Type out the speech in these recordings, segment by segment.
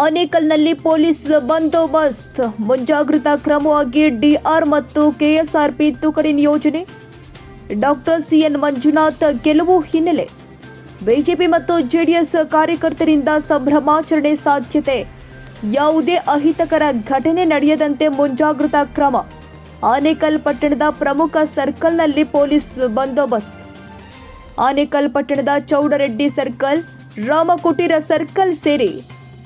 ಆನೇಕಲ್ನಲ್ಲಿ police ಬಂದೋಬಸ್ತ್. ಮುಂಜಾಗ್ರತಾ ಕ್ರಮವಾಗಿ ಡಿಆರ್ ಮತ್ತು ಕೆಎಸ್ಆರ್ಪಿ ತುಕಡಿ ನಿಯೋಜನೆ. ಡಾಕ್ಟರ್ ಸಿಎನ್ ಮಂಜುನಾಥ್ ಗೆಲುವು ಹಿನ್ನೆಲೆ. ಬಿಜೆಪಿ ಮತ್ತು ಜೆಡಿಎಸ್ ಕಾರ್ಯಕರ್ತರಿಂದ ಸಂಭ್ರಮಾಚರಣೆ ಸಾಧ್ಯತೆ. ಯಾವುದೇ ಅಹಿತಕರ ಘಟನೆ ನಡೆಯದಂತೆ ಮುಂಜಾಗ್ರತಾ ಕ್ರಮ. ಆನೇಕಲ್ ಪಟ್ಟಣದ ಪ್ರಮುಖ ಸರ್ಕಲ್ನಲ್ಲಿ ಪೊಲೀಸ್ ಬಂದೋಬಸ್ತ್. ಆನೇಕಲ್ ಪಟ್ಟಣದ ಚೌಡರೆಡ್ಡಿ ಸರ್ಕಲ್, ರಾಮಕುಟೀರ ಸರ್ಕಲ್ ಸೇರಿ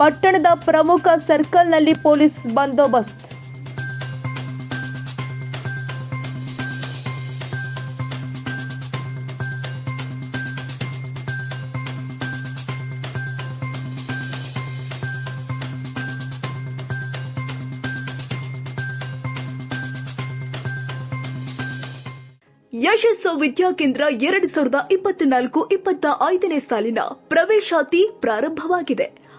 ಪಟ್ಟಣದ ಪ್ರಮುಖ ಸರ್ಕಲ್ನಲ್ಲಿ ಪೊಲೀಸ್ ಬಂದೋಬಸ್ತ್. ಯಶಸ್ಸು ವಿದ್ಯಾಕೇಂದ್ರ ಎರಡು ಸಾವಿರದ ಇಪ್ಪತ್ನಾಲ್ಕು ಇಪ್ಪತ್ತ ಐದನೇ ಸಾಲಿನ ಪ್ರವೇಶಾತಿ ಪ್ರಾರಂಭವಾಗಿದೆ.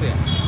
ಮಾಡಿದೆ